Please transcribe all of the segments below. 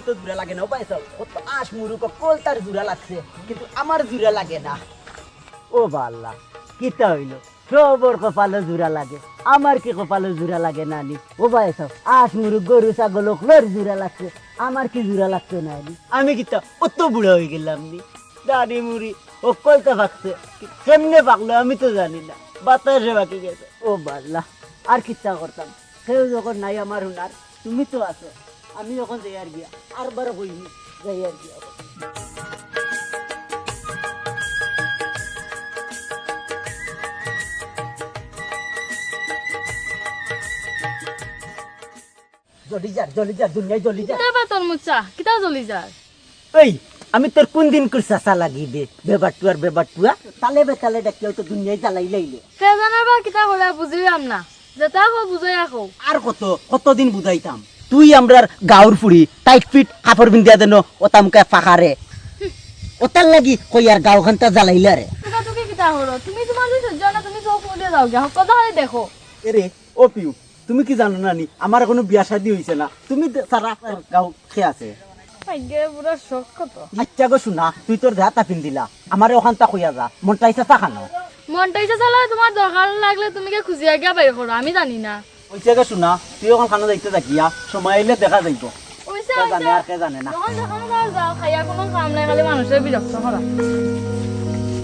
কিন্তু জোড়া লাগে, না পাইছ? কত আশ মুরুক কল তার জোড়া লাগছে, কিন্তু আমার জোড়া লাগে না। ও বাল্লা, কিতা হইল? সবর কপালে জোড়া লাগে আমার কি কপালে জোড়া লাগে না নি? ও পাইছ? আশ মুরুক গরু ছাগল লোর জোড়া লাগছে আমার কি জোড়া লাগছে না নি? আমি কিতা অত বুড়া হয়ে গেলাম নি? দাড়ি মুড়ি ও কলতা ভাগছে, কেমনে পাকলো আমি তো জানি না, বাতাসে বাকি গেছে। ও বাল্লা, আর কিচ্ছা করতাম? সেও যখন নাই আমার হুনার তুমি তো আছো। আমি যখন যাই আর গিয়া আর বারো যাই আর গিয়া দুনিয়ায় যা কিতা বা তোর মুচা? কিতা জ্বলি এই আমি তোর কোন দিন করে চাচা লাগিবে? বেবারটু আর বেবারটুয়া তালে বেতালে ডাকিয়াও তো দুনিয়ায় জ্বালাই লাইলে। কে জানে বা কিতা বুঝিলাম না। যেটা কো বুঝাই রাখো আর কত কতদিন বুঝাইতাম? তুই আমরার গাঁর ফুড়ি টাইট ফিট কাপড় বিন্দিয়া দেন ওতামকে ফাঁকারে ওতার লাগি কই আর গাঁওখানটা জ্বালাইলে রে। তুমি তোমার যে সহ্য না তুমি চোখ মুড়ে যাও কথা দেখো। এরে ও পিউ তুমি কি জানো না নি আমার এখনও বিয়া শাদি হয়েছে না। তুমি সারা গাঁও খেয়ে আছে। ভাগ্যে পুরা শখ কত। আচ্ছা গো শুনা তুই তোর যা তাপিন দিলা। আমার ওখানটা কইয়া যা মনটাই চাচা খানো মনটা ইচ্ছা চালা তোমার দরকার লাগলে তুমি কে খুঁজিয়া গিয়া বাইর করো আমি জানি না। ওইছে গে শুনা তুই ওখান খানো যাইতে থাকিয়া সময় আইলে দেখা যাইব। জানে আর কে জানে না। যখন যখন যাও যাও খাইয়া কোনো কাম নাই খালি মানুষের বিরক্ত করা।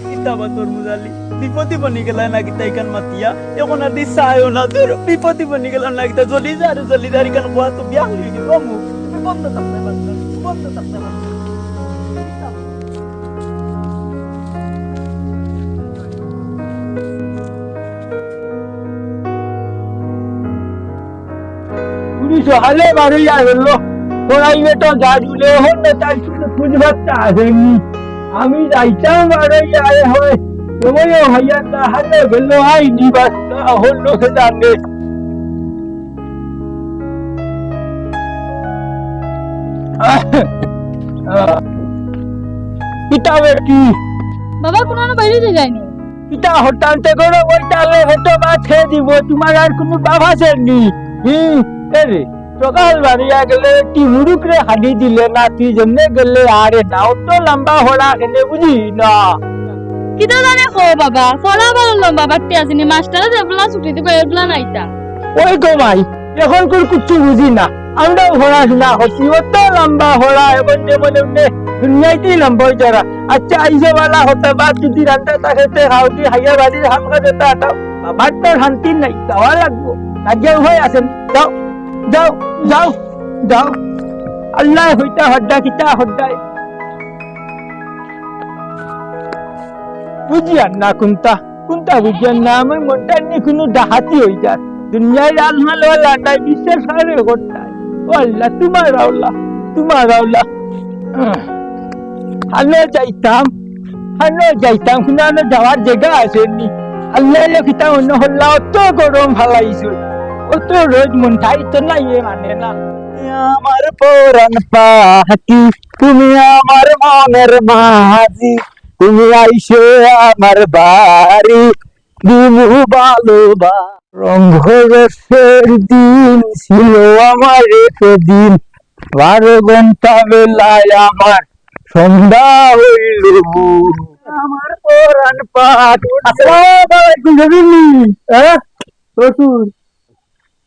কিতাবা তোর মুজালি বিপদে বনি গেল না কিতা ইকান মাতিয়া? এখন আর দিশা আয়ো না তোর বিপদে বনি গেল না কিতা জলি যা জলি যা ইকান কোয়া তো বিয়া গেল মু তুমি বন্ধ থাকতে পুলিশ হালে তাই শুধু আমি যাইতাম বাড়ি আয় হয় না হালে গেল আইনি বাচ্চা হলো সে জানে পিতা বেটি বাবা কোনো বাইরে যায়নি। পিতা হটান্তে করে ওই তালে হেঁটো বা খেয়ে দিব তোমার আর কোনো বাপ আছে নি? হুম এরে সকাল বাড়িয়া গেলে একটি মুরুক রে হাঁড়ি দিলে না তুই যেমনে গেলে আরে নাও তো লম্বা হড়া খেলে বুঝি না। কিতা জানে খো বাবা সরা ভালো লম্বা বাড়তে আসেনি মাস্টার এবলা ছুটি দিব এবলা নাইতা ওই গো ভাই এখন কোন কিচ্ছু বুঝি না। আমরাও পড়াশোনা করছি অত লম্বা হড়া এবং যেমন এমনি দুনিয়াতেই লম্বা যারা আচ্ছা আইসে বালা হতে বা যদি রান্না তাকে খাওয়াটি হাইয়া বাড়ির হাম খাতে তা আমার তো শান্তি নাই যাওয়া লাগবো। কাজে হয়ে যাও যাও যাও যাও। আল্লাহ হইতা হড্ডা, কিতা হড্ডায়। বুঝিয়ান না কোনটা কোনটা বুঝিয়ান না, আমার মনটা নিয়ে কোনো ডাহাতি হয়ে যায়। দুনিয়ায় আলমাল নাই বিশ্বাস করে করতায় ও আল্লাহ, তোমার আল্লাহ তোমার আল্লাহ হানো যাইতাম হানো যাইতাম যাওয়ার জায়গা আসেনি আল্লাহ লেখিতাম অন্য হল্লা অত গরম ফালাইছো। অত রোজ মনটাই তো নাই এ মানে না আমার পরাণ পাখি তুমি আমার মনের মাঝি তুমি আইসে আমার বাড়ি দিমু ভালোবা রঙ্গরসের দিন ছিল আমার দিন বারো ঘণ্টা বেলায় আমার সন্ধ্যা হইল আমার পরাণ পাঠ আসসালামু আলাইকুম জমিনি হ্যাঁ শ্বশুর মাই মাই মাই মাই তুই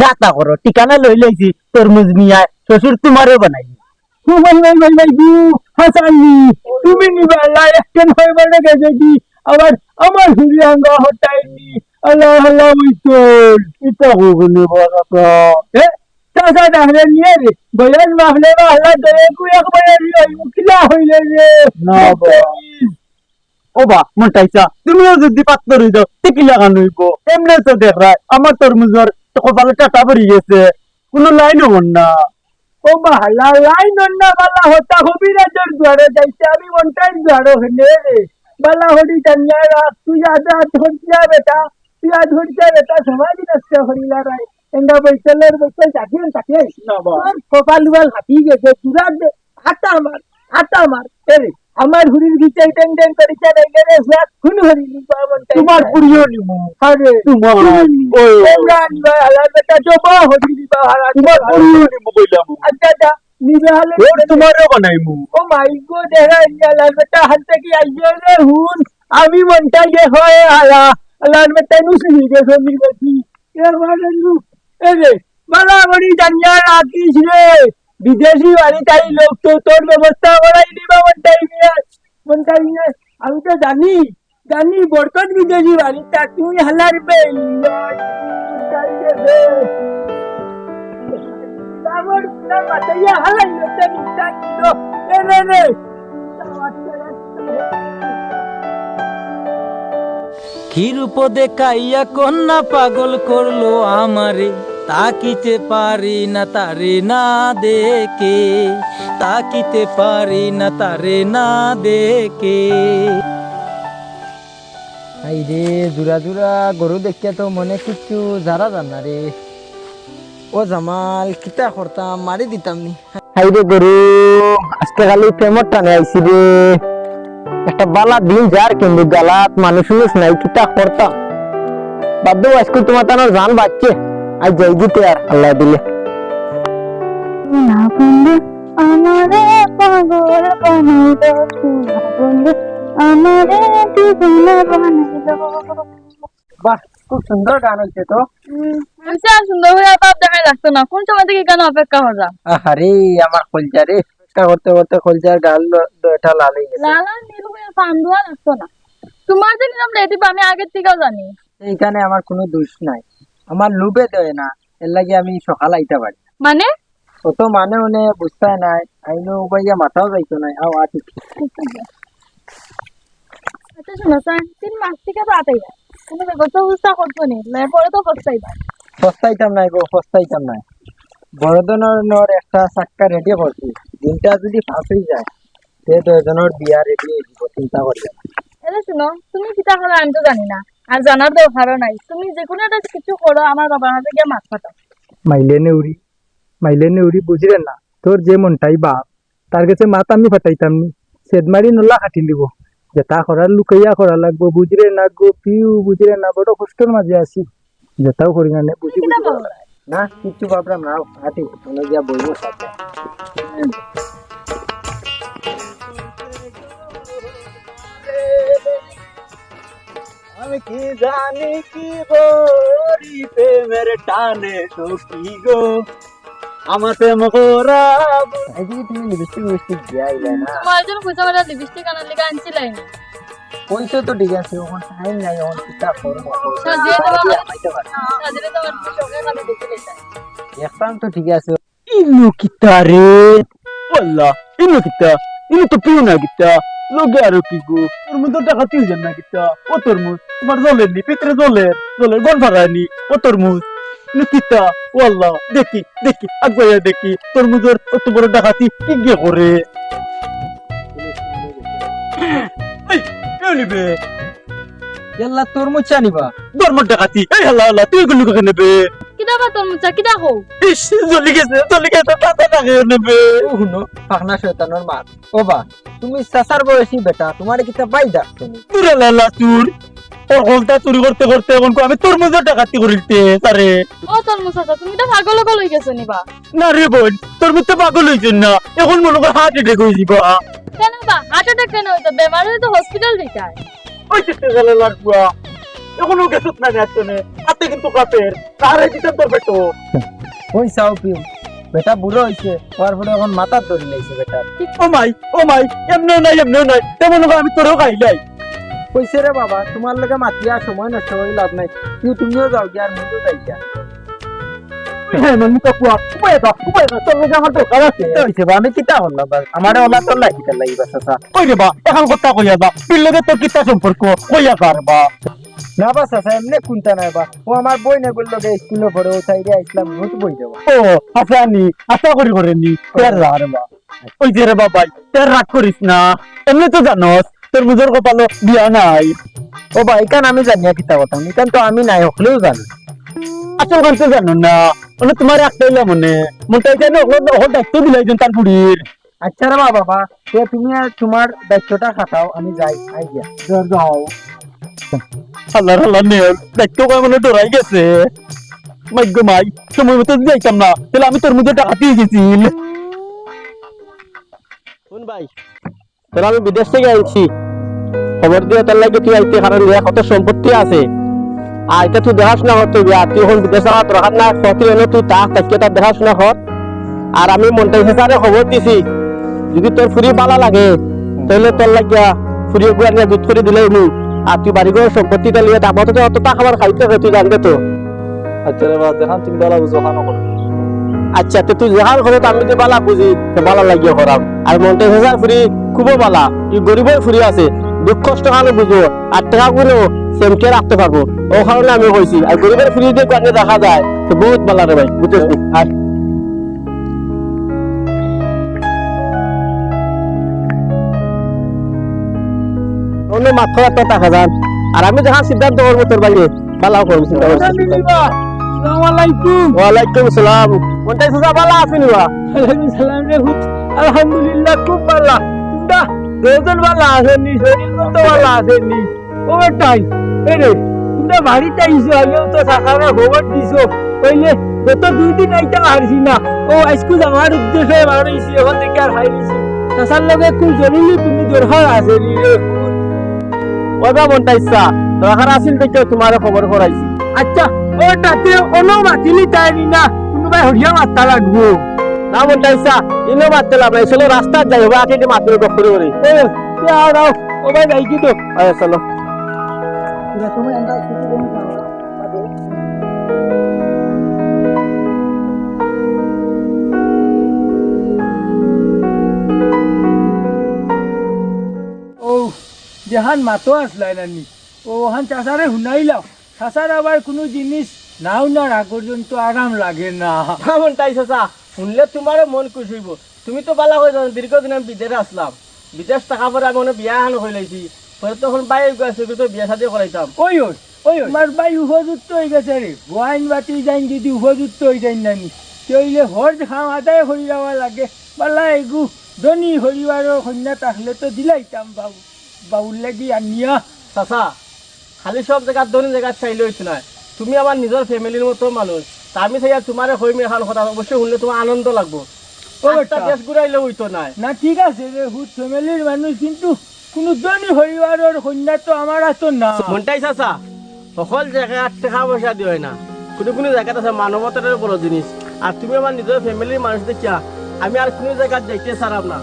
যাতা করো ঠিকানা লই লইছি তরমুজ নিয়ে শ্বশুর তোমারও বানাই তুমি নিবালা একজন হয়ে বলে গেছে কি আবার আমার হুলিয়াঙ্গা হটাইনি। আল্লাহ আল্লাহ উইতল এটা হুগুনি বড় তো। চাচা নিয়ে রে মাহলে মাহলা দয়ে কু একবারে রিয়াই মুখিলা হইলে রে। না ও বা মনটাইছা তুমিও যদি পাত্তর হই যাও ঠিকই লাগানো হইব। এমনি তো দেখ রায় আমার তরমুজর কপালে টাকা পড়ে গেছে। কোনো লাইন হবন না। ও বালা লাই নন্না বালা হতা কবিরাজের দ্বারে যাইতে আমি মনটাই দ্বারো হেনে রে বালা হরি জানিয়া রাখ তুই আদা ধরছিয়া বেটা তুই আদ ধরছিয়া বেটা সমাজ নষ্ট করিলা রাই এন্ডা বৈতলের বৈতল চাকিয়ে চাকিয়ে কপাল উপাল হাতি গেছে দে হাতা মার হাতা মার। এরে আমার হুরির ভিতরে টেন টেন করিছে নাই গেরে হুয়াত খুন হরি নিবা মনটাই তোমার পুরিও নিমু আরে তোমার ওই এন্ডা নিবা হালার বেটা জবা হরি নিবা হালা তোমার পুরিও নিমু কইলাম আচ্ছা আচ্ছা নিবে হালে ওর তোমারও বানাইমু ও মাই গো দেখা লাল বেটা হাতে কি আইয়ে রে হুন আমি মনটা গে হয় হালা লাল বেটা নুসি গে সমির গছি এর মানে নু এ রে বালা বড়ি জানিয়া রাখিস রে বিদেশি বাড়ি তাই লোক তো তোর ব্যবস্থা করাই দিবা মনটাই আমি তো জানি জানি বরকত বিদেশি বাড়ি তা তুই হালার বে মনটাই গে আমার তার মাথায় হালাই নতে নিতাই তো এ রে রে দেখাইয়া কন্যা পাগল করল আমারে? তাকিতে পারি না তারে না দেখে তাকিতে পারি না তারে না দেখে। আই রে জুরা জুরা গরু দেখিয়া তো মনে কিচ্ছু জারা জানা রে। ও জামাল কিতা করতাম মারি দিতাম নি। হাই রে গরু আজকে খালি প্রেমর টানে আইছি রে। একটা বালা দিন যার কিন্তু গালাত মানুষ মানুষ নাই কিতা করতাম। বাদ দেবো আজকে তোমার তানোর জান বাচ্চে। আজ যাই গিতে আর আল্লাহ দিলে। না বন্ধু আমারে পাগল বানাইলো না বন্ধু আমারে দিবানা বানাইলো। বাহ খুব সুন্দর গান হচ্ছে তো। সুন্দর হয়ে বাপ দেখাই লাগতো না। কোন সময় থেকে কেন অপেক্ষা করা আরে আমার কলজা রে। একটা করতে করতে কলজার গাল এটা লাল হয়ে গেছে। লালা নীল হয়ে ফান্দুয়া লাগতো না। তোমার যে আমি আগের থেকেও জানি। এইখানে আমার কোনো দোষ নাই। আমার লুবে দেয় না এর লাগে আমি সকাল আইতে পারি মানে? কত মানে মানে বুঝতে নাই আইনো উপাইয়া মাথাও যাইতো নাই আও আটি আচ্ছা শোনো স্যার তিন মাস থেকে যায় তুমি গত উৎসাহ করব নি পরে তো পস্তাই যায় সস্তাইতাম নাই গো সস্তাইতাম নাই। বড়দনের একটা চাক্কা রেডি করছি দিনটা যদি ফাঁস হয়ে যায় সে তো এজনের বিয়া রেডি চিন্তা করি। এটা শুনো তুমি কিতা করো আমি তো জানি না আর জানার দরকারও নাই। তুমি যে কোনো একটা কিছু করো আমার বাবার হাতে গিয়ে মাছ পাঠাও মাইলে নেউরি মাইলে নেউরি বুঝলেন না তোর যে মনটাই বাপ তার কাছে মাত আমি ফাটাইতাম নি। সেদমারি নলা কাটি লিব যেটা করার লুকাইয়া করা লাগবো বুঝলে না গো পিউ বুঝলে না বড় কষ্টের মাঝে আছি। যেটাও করি না বুঝি না কিচ্ছু ভাবলাম না আটি মনে গিয়া বলব সাথে আমি কি জানি কি গরি প্রেমের টানে তো কি গো? আমার প্রেম করা এই তুমি লিপস্টিক লিপস্টিক দিয়া আইলে না। তোমার জন্য পয়সা বাড়া লিপস্টিক আনার লিগে আনছিলাই। না পয়সা তো ঠিক আছে ওখান টাইম নাই ওখান চিন্তা করব সাজিয়ে দেওয়া মানে সাজিয়ে চোখে কানে দেখে লেখা একটাম তো ঠিক আছে। ইনু কিতা রে? ওল্লা ইনু কিতা? ইনু তো পিউ না কিতা? লগে আরও কি গো? তোর মধ্যে টাকা তুই জান না কিতা? ও তরমুজ তোমার জলের নি পিতরে জলের জলের গন ফারানি ও তরমুজ ইনু কিতা ওল্লা দেখি দেখি আগুয়া দেখি তরমুজের অত বড় ডাকাতি কি গে করে। নিবে? এল্লা তোর মুচা নিবা? ধর্ম ডাকাতি এই হাল্লা হাল্লা তুই গুলো কাকে নেবে? কিতা বা তোর মুচা কিতা হো ইস চলে গেছে চলে গেছে তাতে টাকা নেবে? শুনো পাখনা শয়তানোর মাত ও বা তুমি চাচার বয়সী বেটা তোমার কিতা ডাক তুমি? তুরে লালা তুর ওর হলটা চুরি করতে করতে এখন আমি তোর মধ্যে ডাকাতি করিতে তারে ও তুমি তো পাগল হয়ে গেছো নিবা। না রে বোন তোর মধ্যে পাগল হয়েছেন না। এখন মনে কর হার্ট অ্যাটাক হয়ে যাবা কেন বা? হার্ট অ্যাটাক কেন হইতো? বেমার হলে তো হসপিটাল ওই গেলে লাগবা এখনও গেছত না নেতনে হাতে কিন্তু কাপের তারে দিতে তোর পেটো। ওই চাও পিও বেটা বুড়ো হইছে পরে এখন মাথা ধরে লাইছে বেটা। ও মাই ও মাই এমনেও নাই এমনেও নাই। তেমন আমি তোরও খাইলাই। কইছে রে বাবা তোমার লগে মাতিয়া সময় নষ্ট করে লাভ নাই। তুই তুমিও যাও গিয়া আর মুইও যাই গিয়া। হ্যাঁ আছে। তো বা আমি কিতা হল্লা বা আমারে ওলা তোর লাগি তার লাগিবা ওই রে বা এখন কথা কইয়া দা বিল্লগে তোর কিতা সম্পর্ক কইয়া কার বা। না বা চাচা এমনি কোনটা নাই বা। ও আমার বই না গুলো স্কুলে পড়ে ও সাইডে আসলাম নোট বই দেবা ও হাসানি আশা করি করেনি তের রার বা। ওই যে রে বাবাই তের রাগ করিস না এমনি তো জানোস তোর মুজোর কপালো বিয়া নাই। ও ভাই কান আমি জানি কিতা কথা ইকান তো আমি নাই হলেও জানি। আসল গান তো জানো না মানে তোমার একটাই মনে। মনটা এখানে ওর দায়িত্ব দিলাই তার বুড়ির আচ্ছা রে বাবা বা তে তুমি আর তোমার দায়িত্বটা খাটাও আমি যাই আই গিয়া জোর যাও। আল্লাহ আল্লাহ নেল দায়িত্ব কয় মনে ডরাই গেছে। মাই গো মাই সময় মতো যাইতাম না তাহলে আমি তোর মধ্যে টাকা দিয়ে গেছিল। শুন ভাই তাহলে আমি বিদেশ থেকে আইছি। খবর দিয়ে তোর লাগে তুই আইতে, কারণ কত সম্পত্তি আছে। এটা তুই দেখাশোনা করতে হবে তুই এখন বিদেশে আমার দরকার না ক্ষতি হলে, তুই তাক তাকে তার দেখাশোনা কর আর আমি মন্টাই হিসাবে খবর দিছি, যদি তোর ফুরি পালা লাগে তাহলে তোর লাগিয়া ফুরি গুয়া নিয়ে দুধ করে দিলে উনি আর তুই বাড়ি করে সম্পত্তি তাহলে তারপর তো অত খাবার খাইতে হবে তুই জানবে তো। আচ্ছা দেখান, তুমি বেলা বুঝো খানো করো আচ্ছা তো তুই যেহার তো আমি তো বালা বুঝি বালা লাগিয়ে করাম আর মন্টাই হিসাব ফুরি খুবই বালা তুই গরিবের ফুরি আছে দুঃখ কষ্ট কারণে বুঝব আর টাকা গুলো সেমকে রাখতে পারব। ও কারণে আমি কইছি আর গরিবের ফুরি দিয়ে কানে দেখা যায় তো বহুত বালা রে ভাই বুঝছিস আর অন্য মাত্র একটা টাকা যান। আর আমি যখন সিদ্ধান্ত করব তোর বাইরে বালাও করব চিন্তা করছিস ওয়ালাইকুম আসসালাম মন্টাই সুজা বালা আছেন সালাম রে আলহামদুলিল্লাহ খুব ভালো তোমরা দুজন ভালো আসেননি শরীর তো ভালো আসেননি। ও বেটাই এরে তোমরা বাড়িতে আইসো আগেও তো সাকারা খবর দিছো। কইলে গত দুই দিন আইতা হারছি না। ও আজকু যাওয়ার উদ্দেশ্যে বাড়াইছি এখন থেকে আর হাইছি তাসার লগে খুব জরুরি তুমি দরকার আছে রে ওইবা মন্টাই ইচ্ছা দরকার আছিল দেখে তোমার খবর করাইছি আচ্ছা ও তাতে কোনো মাতিলি তাইনি না কোনোবাই হরিয়া মাত্তা লাগবো। না ইচ্ছা ইনো মারতে লাভ নাই চলো রাস্তা যাই হবে আগে মাত্র গপ্পর করে এ আও আও ও ভাই যাই কি তো। আয় চলো। ও যেহান মাতো আসলাই নানি। ও ওহান চাষারে শুনাইলাম চাষার আবার কোনো জিনিস নাও না আগ পর্যন্ত আরাম লাগে না। মন্টাই চাচা শুনলে তোমারও মন খুশ হইব। তুমি তো বালা হয়ে যাও দীর্ঘদিন আমি বিদেশে আসলাম বিদেশ টাকা পরে আমি অনেক বিয়া হান হয়ে লাইছি পরে তখন বাইরে গেছে তো বিয়া শাদি করাইতাম ওই ওই ওই আমার ভাই উপযুক্ত হয়ে গেছে রে গোয়াইন বাতি যাইন যদি উপযুক্ত হয়ে যাইন নানি চইলে হর খাম আদায় হরি যাওয়া লাগে। বালা এগু ধনী হরিবারও কন্যা তাহলে তো দিলাইতাম বাবু বাবুর লাগি আনিয়া। চাচা খালি সব জায়গার ধনী জায়গার চাইলে হইছে না তুমি আমার নিজের ফ্যামিলির মতো মানুষ তা আমি চাই তোমার হইমি এখন কথা অবশ্যই শুনলে তোমার আনন্দ লাগবো। দেশ ঘুরাইলে হইতো না না ঠিক আছে রে হুত ফ্যামিলির মানুষ কিন্তু কোনো ধনী হরিবারের কন্যা তো আমার তো না মনটাই চাচা সকল জায়গায় টাকা পয়সা দিয়ে হয় না। কোনো কোনো জায়গাত আছে মানবতার বড় জিনিস আর তুমি আমার নিজের ফ্যামিলির মানুষ দেখিয়া আমি আর কোনো জায়গায় যাইতে চারাম না।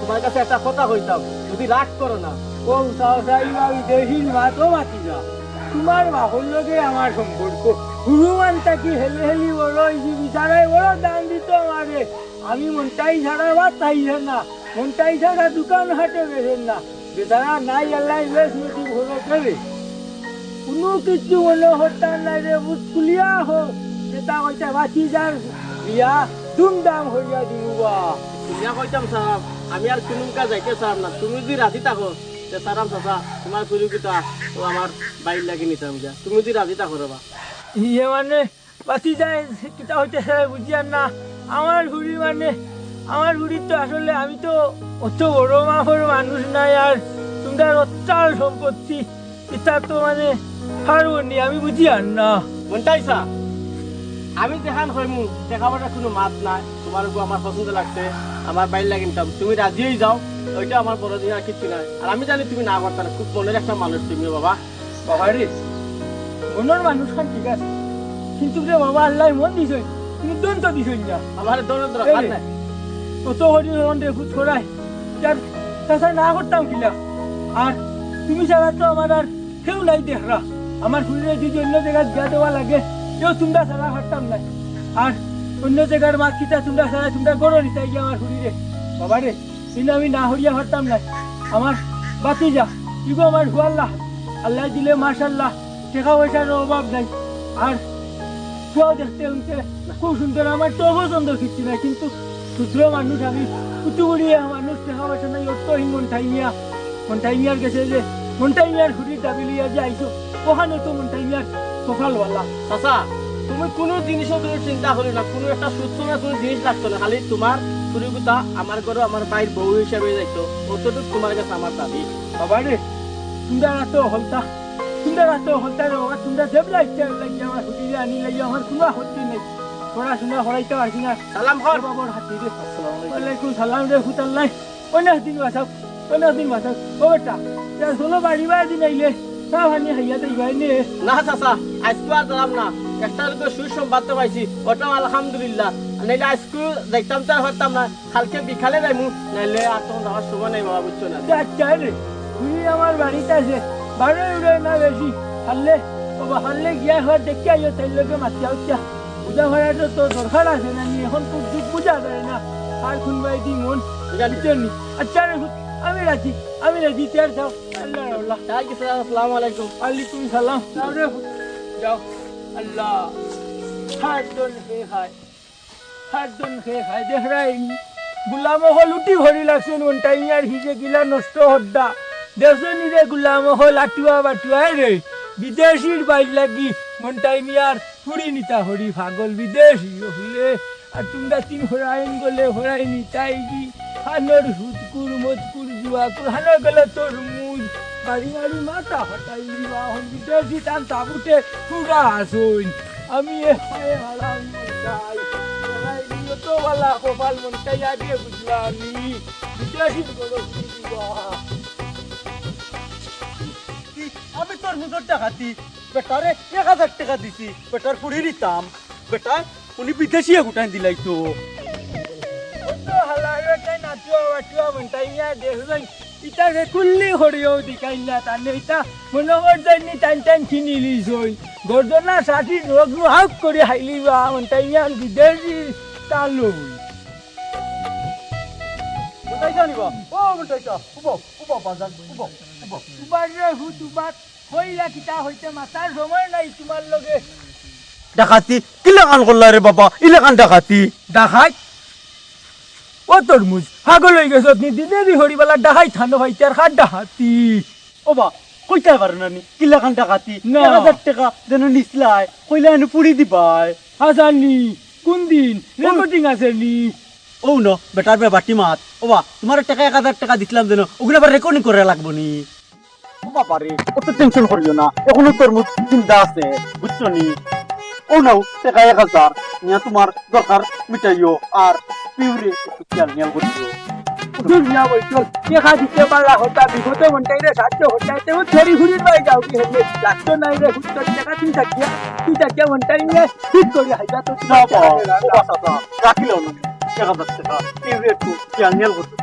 তোমার কাছে একটা কথা কইতাম যদি রাগ করো না। ও সাহসাই বা বিদেশির মাতো মাতি যা তোমার মাহল লগে আমার সম্পর্ক। হুরুমান তাকি হেলি হেলি বড় ইজি বিচারাই বড় দাম দিত আমারে। আমি মনটাই ছাড়া বা তাই না। মনটাই ছাড়া দোকান হাটে বেছেন না। বেচারা নাই আল্লাহ বেশ মতি ভালো করে কোনো কিছু মনে হতাম না রে বুট খুলিয়া হোক যেটা কইতে বাঁচি যার বিয়া, ধুমধাম হইয়া দিবা তুমি কইতাম সারাম আমি আর কোনো কাজ যাইতে চারাম না। তুমি যদি রাজি থাকো চাচা তোমার ও আমার বাইর লাগি নিতাম যা তুমি যদি রাজি ইয়ে মানে বাতি যায় কিতা হইতে বুঝিয়ার না। আমার ঘুড়ি মানে আমার তো আসলে আমি তো অত বড় মাফর মানুষ নাই আর তোমরা অত্যাল সম্পত্তি। এটা তো মানে পারব নি আমি বুঝি আর না মনটাইছা আমি দেখান হইমু দেখা পয়সা কোনো মাত নাই। তোমার আমার পছন্দ লাগছে আমার বাইর লাগি নিতাম। তুমি রাজি হয়ে যাও। ওইটা আমার বড় দিন আর কিচ্ছু নাই। আর আমি জানি তুমি না করতে না খুব মনের একটা মানুষ তুমি বাবা। বাবা রে মনের মানুষ খান ঠিক আছে। কিন্তু রে বাবা আল্লাহ মন দিছই তুমি দন্ত দিছই না আমার দৌড় এই কত হরি মন রে খুদ ছড়াই যার তাছাড়া না করতাম কিলা আর তুমি ছাড়া তো আমার আর কেউ নাই দেখরা। আমার শরীরে যদি অন্য জায়গায় বিয়া দেওয়া লাগে কেউ তোমরা ছাড়া হারতাম না আর অন্য জায়গার মাছ কিতা তোমরা ছাড়া তোমরা গড়ো নিতাই গিয়ে আমার শরীরে বাবা রে কিন্তু আমি না হরিয়া হারতাম না। আমার বাতি যা ইগো আমার হুয়াল্লাহ আল্লাহ। দিলে মাশাল্লাহ টাকা পয়সার অভাব নাই। আর কেউ দেখতে খুব সুন্দর, আমার তো পছন্দ কিছু না কিন্তু ক্ষুদ্র মানুষ আমি কুতুবুড়িয়া মানুষ টাকা পয়সা নাই অর্থহীন মন্টাইমিয়া মন্টাইমিয়ার গেছে যে মন্টাইমিয়ার হুড়ির দাবি লিয়া যে আইসো ওখানে তো মন্টাইমিয়ার সকালওয়ালা চাচা, তুমি কোনো জিনিসও তুমি চিন্তা করি না, কোনো একটা সুস্থ না, কোনো জিনিস লাগতো না, খালি তোমার চুরিগুতা আমার ঘরে আমার বাইর বউ হিসাবে যাইতো। অতটুকু তোমার কাছে আমার দাবি। বাবা রে তোমরা রাতো হলতা তোমরা রাতো হলতা রে বাবা তোমরা দেবলা ইচ্ছা লাগিয়ে আমার হুটিরে আনি লাগিয়ে আমার কোনো আপত্তি নেই। পড়াশোনা করাইতে পারছি না। সালাম কর। বাবার হাতি রে ওয়ালাইকুম সালাম রে হুতাল্লাই অনেক দিন বাসাও অনেক দিন বাসাও। ও বেটা যা চলো বাড়ি বাড়ি দিন আইলে। চা ভানি হাইয়া দেই নে না চাচা আজকে আর দিলাম না। একটা লোকের সুসংবাদ তো পাইছি ওটাও আলহামদুলিল্লাহ। নাইলে আজকে দেখতাম তো হতাম না কালকে বিকালে যাইমু নাইলে আর তখন যাওয়ার সময় নেই বাবা বুঝছ না। আচ্ছা রে তুই আমার বাড়িতে আছে বারো উড়ে না বেশি হারলে বাবা হারলে গিয়া হওয়ার দেখে আইও তাই লোকে মাতিয়া উচ্চা পূজা করাটা তো দরকার আছে না এখন পূজা করে না আর শুনবাই দি মন জানি আচ্ছা রে আমি রাজি আমি রাজি তের যাও আল্লাহ আল্লাহ। আছে আসসালামু আলাইকুম। আলাইকুম সালাম। যাও আল্লাহ। হাত দন খেয়ে খায় হাত দন খেয়ে খায় দেখ রাইনি গুলাম উঠি ভরি লাগছে মনটাই আর হিজে গিলা নষ্ট হদ্দা। দেখছনি রে গুলাম হল আটুয়া বাটুয়া রে। বিদেশির বাইর লাগি মনটাই আর ফুরি নিতা হরি পাগল বিদেশি হইলে। আর তোমরা তিন হরাইন গলে হরাই নিতাই কি হানর হুদকুর মজকুর জুয়াকুর। হানর গলে তোর বাড়ি মাথা হটাই দিবা হন বিদেশি টান তাবুতে পুরা আসুন। আমি এ হারাম মনটাই হারাই তো বালা আমি বিদেশি তোর মুজোর টাকাতি বেটারে এক হাজার টাকা দিছি, বেটার পুরি নিতাম বেটা, উনি বিদেশি গুটাই দিলাই তো। হালারে তাই নাচুয়া বাচুয়া মনটাই নিয়া দেখলেন ইটা রে কুল্লি হরিও দিকাই না তানে ইটা মনে করতেন নি টান টান কিনি লিস হই গর্দনা সাথী রোগ হাক করে হাইলিবা মনটাই নিয়া বিদেশি তালুই। কোথায় জানিবা ও বেটাইটা উবো উবো বাজার উবো উবো তোমার রে হু তোমার হইলা কিতা হইতে মাতার সময় নাই তোমার লগে। ডাকাতি কিলা কান করলা রে বাবা? ইলা কান ডাকাতি ডাকাই ও তরমুজ পাগল হয়ে গেছ নি দিনে দি হরিবালা ডাকাই থানো ভাই তার খাট ডাহাতি। ও বা কইতে পারে না নি কিলা কান ডাকাতি। না। এক হাজার টাকা যেন নিসলাই কইলা এনে পুরি দিবাই। হাজানি কোন দিন? রেকর্ডিং আছে নি? ও ন বেটার বে বাটি মাত। ও বা তোমার টাকা এক হাজার টাকা দিছিলাম যেন ওগুলো আবার রেকর্ডিং করে লাগবো নি? ও বাবা রে অত টেনশন করিও না এখনও তোর মুখ চিন্তা আছে বুঝছ নি? ও নাও টাকা এক হাজার তোমার দরকার মিটাইও আর পিউরে একটু খেয়াল নিয়াল করিও দুনিয়া বইতো দেখা দিতে পারা হতা বিগতে মনটাই রে সাহায্য হতা তে ও ছেড়ি ঘুরি পাই যাও কি হেলে লাগতো নাই রে হুত্তর টাকা তুই থাকিয়া তুই থাকিয়া মনটাই নিয়ে ঠিক করি হাইজা তো না বা ও বাসা তো রাখিল না এক হাজার টাকা পিউরে একটু খেয়াল নিয়াল করতে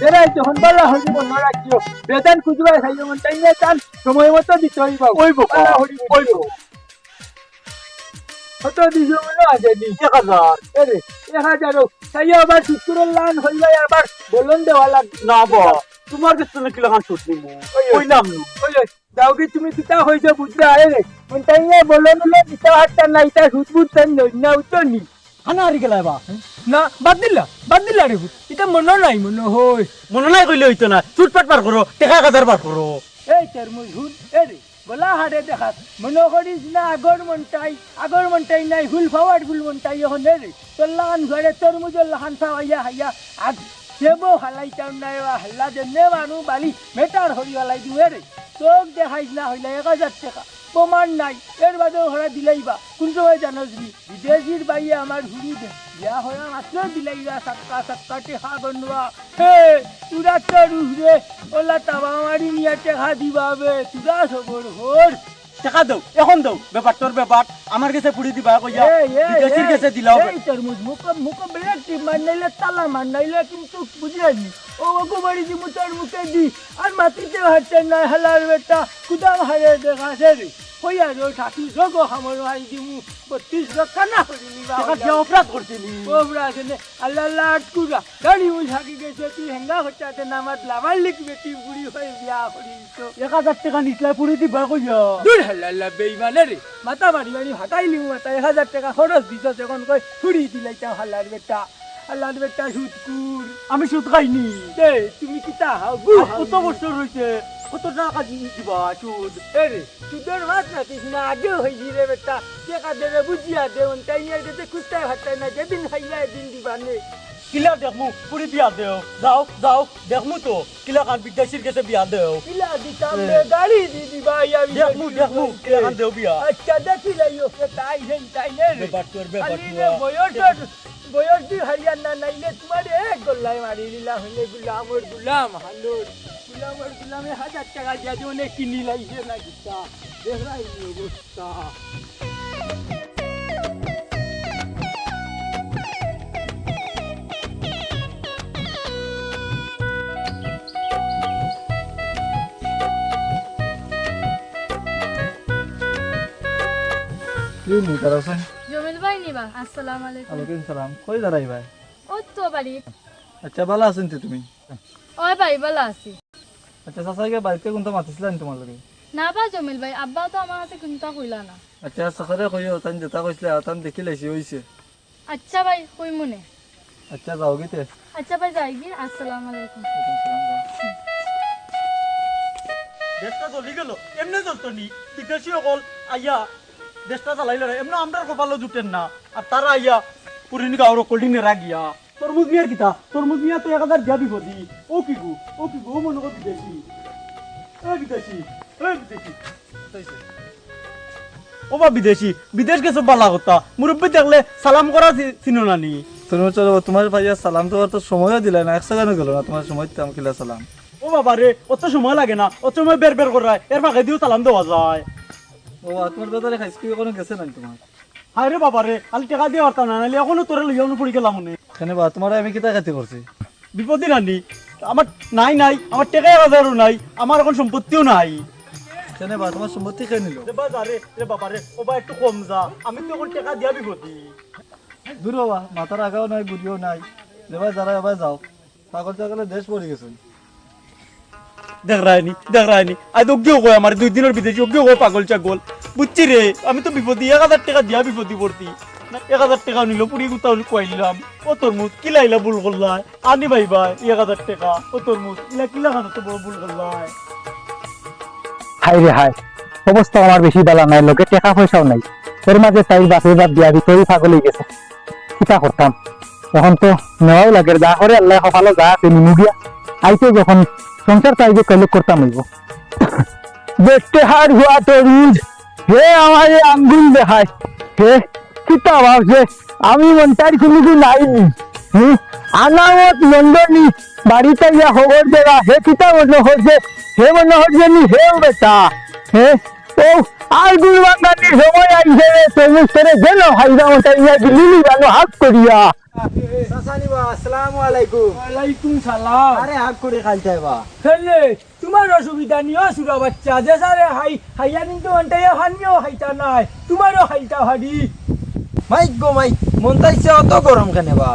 বেড়াই যখন বলা হইনি মন রাখিও বেতন খুঁজবাই খাইও মনটাই নিয়ে চান সময় মতো দিতে হইবা ওই বাবা আল্লাহ ওই বাবা হতো দিছো মনে আছে নি এক হাজার এরে তাই আবার শুক্রের লান আবার বলন দেওয়া লাগবে না বা। তোমার কাছে না কিলা নিমু? কইলাম না দাও কি তুমি কিতা হইছে বুঝতে আরে নিয়ে বলন দিতে হাতটা নাই তা সুদ বুঝ না উত্তর খানা হারি গেলাই বা না বাদ দিলা বাদ দিলা রে এটা মনে নাই মনে হয়। মনে নাই কইলে হইতো না। চুটপাট পার করো টেকা এক হাজার পার করো। এই তরমুজ হুন এ বলা দেখা দেখাত। মনে করিস না আগর মনটাই আগর মনটাই নাই, হুল ফাওয়ার হুল মনটাই এখন তোর লান ঘরে তরমুজের লহান খাওয়াইয়া হাইয়া আগ সেবো হালাই চাও নাই হাল্লা দেনে মানু বালি মেটার হরি হালাই দিও রে তোক দেখাইস না হইলে এক হাজার টাকা। প্রমাণ নাই। এর বাদেও ঘরে দিলাইবা কোন সময় জানোস নি বিদেশির বাইয়ে আমার ঘুরি দে। বিয়া হয়ে মাত্র দিলাইবা সাতকা সাতকা টেকা বনবা হে তুরা তো রুহরে ওলা তাবা মারি নিয়ে টেকা দিবা বে। তুরা সবর হর টাকা দাও এখন দাও। ব্যাপার তোর ব্যাপার আমার কাছে পুড়ি দিবা কইয়া বিদেশির কাছে দিলাও এই তরমুজ মুখ মুখ ব্রেক টিপ মার নাইলে তালা মার নাইলে কিন্তু বুঝলেনি ও ওকে বাড়ি দি মুতার মুখে দি। আর মাটিতে হাঁটতে নাই হালার বেটা কুদাম হারে দেখাছে রে। কই আর থাকি যোগ হামর আই দিমু বত্রিশ রক্ষা না করি নিবা টাকা দিয়ে অপরাধ করছিলি ওবরা কেনে আল্লাহ আল্লাহ আটকুরা গাড়ি উই থাকি গেছে তুই হেঙ্গা হচ্ছাতে নামাত লাভার লিখ বেটি বুড়ি হয়ে বিয়া করিস এক হাজার টাকা নিচলাই পুরি দিবা কইয়া দূর হাল্লা আল্লাহ বেইমানে রে মাথা মারি মারি হাতাইলি মাথা এক হাজার টাকা খরচ দিছ যখন কই ফুড়ি দিলাইতাম হাল্লার বেটা হাল্লার বেটা সুদকুর আমি সুদ খাইনি। দে তুমি কিতা? হাও কত বছর হয়েছে কত টাকা দিবা সুদ এরে সুদের মাছ রাখিস না আগে হয়েছি রে বেটা টাকা দেবে বুঝিয়া দে তাই নিয়ে যেতে কুত্তায় হাতায় না যেদিন খাইবা এদিন দিবানে কিলা দেখমু পুরি বিয়া দেও যাও যাও দেখমু তো কিলা কান বিদেশির কাছে বিয়া দেও কিলা দিতাম রে গাড়ি দি দিবা ইয়া দেখমু দেখমু কিলা কান দেও বিয়া আচ্ছা দেখি লাইও তাই হেন তাই নে রে বেবার তোর বেবার খালি রে বয়সের বয়স দি হাইয়ার না নাইলে তোমার এক গল্লাই মারি দিলা হইলে গুলামর গুলাম হালোর গুলামর গুলামে হাজার টাকা দিয়ে অনেক কিনি লাইছে না কিতা দেখলাই অবস্থা। জমিল ভাই নিবা আসসালামু আলাইকুম। সালাম। কই দাঁড়াই ভাই ও তো বাড়ি। আচ্ছা ভালো আছেন তো তুমি? ওই বাড়ি বলা আছি। আচ্ছা চাচাকে বাড়িতে কোনটা মাতিছিলেন তোমার লগে না বা জমিল ভাই আব্বা তো আমার হাতে কোনটা কইলা না। আচ্ছা চাচারে কইও তান যেটা কইছিলে তান দেখি লাইছি হইছে আচ্ছা ভাই কই মনে। আচ্ছা যাও গিতে আচ্ছা ভাই যাই গিয়ে আসসালামু আলাইকুম। দেশটা চলি গেল এমনি চলতো নি বিদেশি অকল আইয়া দেশটা চালাইলে এমনি আমরা কপালও জুটেন না। আর তারা আইয়া পুরিনি গাওর কোল্ডিং এ রাগিয়া তরমুজ মিয়ার কিতা? তরমুজ মিয়া তো এক হাজার দিয়া বিপদি। ও কি গু? ও কি গু? ও মনে কর বিদেশি। এ বিদেশি এ বিদেশি। ও বা বিদেশি বিদেশ গেছো বালা কথা। মুরব্বী দেখলে সালাম করা চিনো নানি তুমি চলো তোমার ভাইয়া সালাম তো তো সময়ও দিলে না এক সেকেন্ড গেল না তোমার সময় দিতাম কিলা সালাম। ও বাবা রে অত সময় লাগে না অত সময় বের বের করায় এর ফাঁকে দিও সালাম দেওয়া যায়। ও তোমার দাদারে খাইছি কি কোনো গেছে নাই তোমার? হায় রে বাবা রে আলি টাকা দিয়ে পারতাম না নাহলে এখনও তোরে লইয়ানো পড়ে গেলাম মনে বা তোমার আমি কিতা খাতি করছি? বিপদই নানি। আমার নাই নাই আমার টাকা এক হাজারও নাই আমার এখন সম্পত্তিও নাই। বা তোমার সম্পত্তি খেয়ে নিল? বাবা রে ও বা একটু কম যা আমি তো এখন টাকা দিয়া দূর বাবা মাথার আগাও নাই বুড়িও নাই। এবার যারা এবার যাও পাগল চাগলে দেশ পড়ে গেছে। দেখ রায়নি দেখ রায়নি আই তো অজ্ঞেও কয় আমার দুই দিনের বিদেশি অজ্ঞেও কয় পাগল চাগল। বুঝছি রে আমি তো বিপদি এক হাজার টাকা দিয়া বিপদি পড়তি। এক হাজার টাকা নিল পুরি গুতা কইলাম ও তরমুজ কিলাইলা ভুল করলাই আনি ভাই ভাই, এক হাজার টাকা। ও তরমুজ ইলা কিলা খানা তো বড় ভুল করলাই হাই রে হাই অবস্থা আমার বেশি বেলা নাই, লোকে টাকা পয়সাও নাই। এর মাঝে তাই বাসে বাদ দিয়া ভিতরে পাগল হয়ে গেছে। কিতা করতাম? এখন তো নেওয়াও লাগে যা করে আল্লাহ সকালে যা আছে, নিমু গিয়া আইতে যখন সংসার চাইবে কলক করতাম হইব। দেখতে হার হুয়া তরুজ হে আমার আঙ্গুল দেখায়। হে কিতা ভাবছে আমি মনটার কোনো নাইনি হুম? আনামত নন্দনী বাড়িতে ইয়া খবর দেওয়া হে কিতা মনে হচ্ছে হে মনে হচ্ছে নি হে বেটা। হে? ও আর গুরবাঙ্গানির সময় আইছে রে করে গেল হাইরা মতো ইয়া লিলি বানো হাত করিয়া। আসসালামু আলাইকুম। ওয়ালাইকুম সালাম। আরে হাক করে খাইতে বা। খেলে তোমার অসুবিধা নিও সুরা বাচ্চা। যে হাই হাইয়া কিন্তু অন্টাইয়া হানিও হাইতা নাই। তোমারও হাইতা হারি মাইক গো মাইক, মন চাইছে অত গরম কেন বা?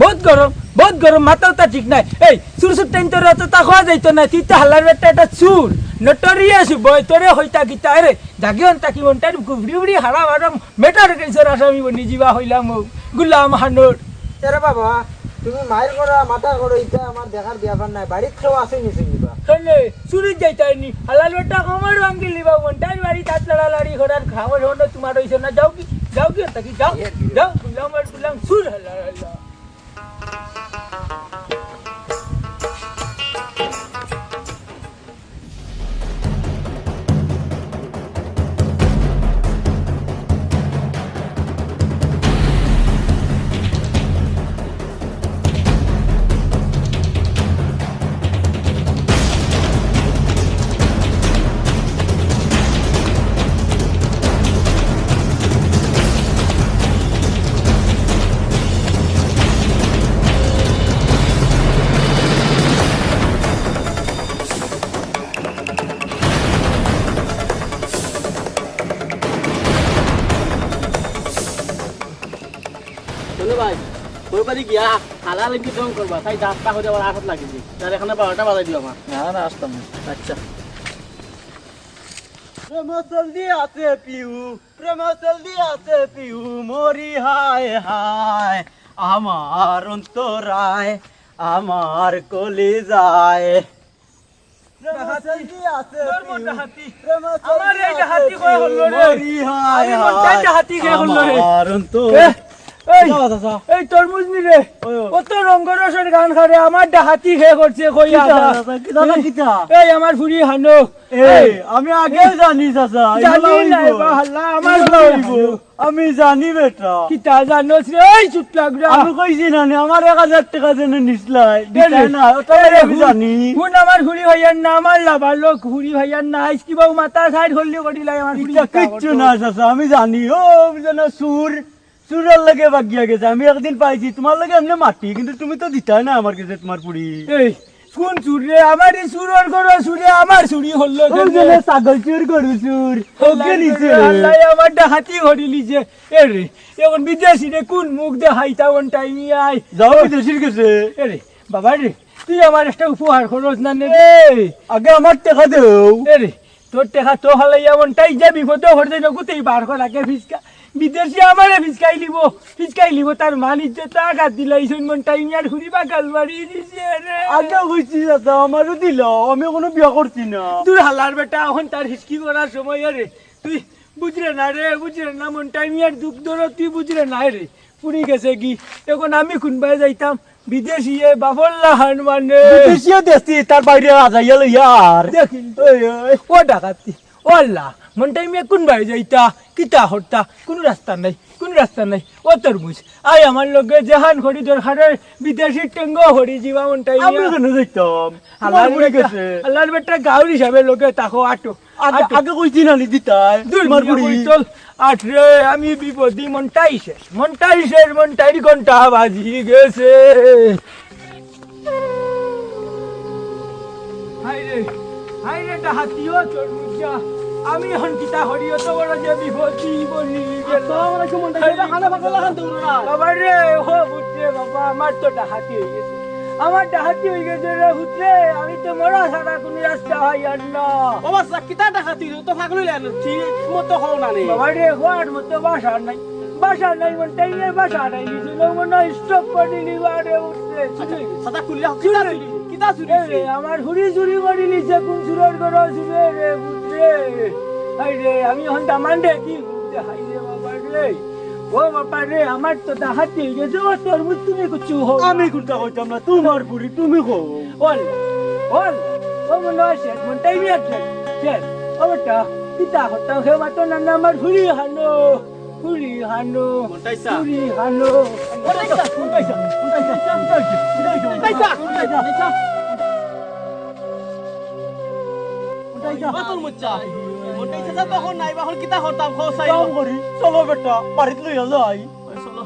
বহুত গরম বহুত গরম, মাথাও তা ঠিক নাই। এই চুর সুর টাইম তোর অত তা খোয়া যাইতো না তুই তো হালার বেটা এটা সুর নটরিয়াস বয় তোরে হইতা গীতা রে জাগিয়ন তাকি মনটার গুবড়ি উড়ি হারা হারা মেটার কেসর আসামি বনি জিবা হইলাম গুলাম হানোর তেরা বাবা তুমি মায়ের করা মাথা করো এটা আমার দেখার ব্যাপার নাই। বাড়ির কেউ আসেনি শুনিবা খেলে তাই যাইতাইনি হালাল বেটা কমার ভাঙ্গি লিবা মনটার বাড়ি তাত লড়ালড়ি করার খাবার হলো তোমার হইছে না। যাও কি যাও কি তাকি যাও যাও গুলাম আর গুলাম। সুর হালা। বাড়ি গিয়া হালাল এমনি দম করবা তাই দাঁতটা হতে আবার আঘাত লাগিয়েছি তার এখানে বারোটা বাজাই দিও আমার। না না আসতাম আচ্ছা। প্রেম আছে পিউ প্রেম জলদি আছে পিউ মরি হায় হায় আমার অন্তরায় আমার কলি যায়। মন আমার এই কই পিউ, হলো রে? মরি হায় হায়? আমার অন্তর এ, এই যাও, যাও, যাও। এই তরমুজ নি রে। কত রঙ্গরসের গান খারে আমার ডাহাতি খে করছে কই কিতা, আদা চাচা, কিতা না কিতা? এই আমার ফুরি হানো। এই, আমি আগে জানি চাচা জানি হাল্লা আমার। আমি জানি বেটা। কিতা জানোস রে এই আমি কইছি না আমার এক হাজার টাকা যেন নিসলাই এ না ওটা আমি জানি। হুন আমার ফুরি ভাইয়ার না আমার লাভার লোক ফুরি ভাইয়ার না। আইস কিবা মাথা সাইড হল্লি করিলাই আমার কিচ্ছু না চাচা আমি জানি। ও যেন সুর সুরের লাগে বাগিয়া গেছে আমি একদিন পাইছি তোমার লাগে এমনি মাটি কিন্তু তুমি তো দিতাই না আমার কাছে তোমার পুরি। এই কোন চুর রে? আমার এই চুরর করো চুরে আমার চুরি হল্লো ও ছাগল চুর করু চুর। ওকে নিছে। আল্লাহ আমার ডাহাতি ঘড়ি লিছে এ রে এখন বিদেশি রে কোন মুখ দে হাইতা কোন টাইমি আই? যাও বিদেশির কাছে। এ রে বাবা রে তুই আমার একটা উপহার খরচ না নে? এই, আগে আমার টাকা দেও। এ রে তোর টেকা তো হালাই এমন টাই যে বিপদ হরতে নগুতেই বার কর আগে ফিসকা। বিদেশি আমারে ফিসকাই লিব ফিসকাই লিব তার মান ইজ্জত আঘাত দিলাই মন টাইমি আর ঘুরিবা গালবাড়ি দিছে রে। আগে কইছি চাচা আমারও দিল আমি কোনো বিয়া করছি না। তুই হালার বেটা এখন তার হিসকি করার সময় রে। তুই বুঝলে না রে বুঝলে না মন টাইম আর দুঃখ ধরো তুই বুঝলে না রে। পুরি গেছে কি? এখন আমি কোনবাই যাইতাম বিদেশি এ বাবল্লা হান মানে। বিদেশিও দেশি তার বাইরে আজাইয়া লইয়ার। দেখিন ও ডাকাতি। ও আল্লাহ মন কোন কোনবাই যাইতা? কিতা হরতা? কোন রাস্তা নাই কোন রাস্তা নাই। ও তরমুজ আই আমার লগে জাহান খড়ি দরকারে বিদেশি টেঙ্গ হরি জীবা মন কেন আল্লাহর আমার গেছে। আল্লাহর বেটা গাউর হিসাবে লোকে তাকো আটো আগে কইছি না দিতাই? দূর তোমার পুরি চল। আট রে আমি বিপদি মনটাই শেষ। মনটাই শেষ মনটাই ঘণ্টা বাজি গেছে। হাই রে। হাই রে ডাহাতিও চোর মুজা আমি এখন কিতা হরিও তো বড় যে বিপদি বলি গেল বাবা রে হো বুঝছে বাবা আমার তো ডাহাতি হয়ে গেছে। আমার ডাহাতি হয়ে গেছে রে বুঝছে আমি তো মরা ছাড়া কোনো রাস্তা হয় আর না। বাবা কিতা দেখা তুই তো ফাগল ঠিক মতো হও না রে বাবা রে হওয়ার মতো বাসা নাই? বাসা নাই মন টাইমে বাসা নাই নিছিল মনে স্টপ করে লিবারে উঠছে সাদা খুললে কিতা চুরি কিতা চুরি রে, আমার হুড়ি চুরি করে নিছে কোন চুরের ঘর চুরে রে বুঝছে হাই রে আমি এখন দামান রে কি হাই রে বাবা রে। ও বাবা রে আমার তো দাহাতি হয়ে গেছে ও তোর তুমি কিছু হো আমি কোনটা কইতাম না? তোমার পুরি তুমি কও বল বল। ও মনে হয় শেষ মন টাইমে আছে শেষ ও বেটা পিতা হতাম হে মাতো নানা আমার হুড়ি হানো হুড়ি হানো হুড়ি হানো। চলো বেটা বাড়িতে লইয়া যাই চলো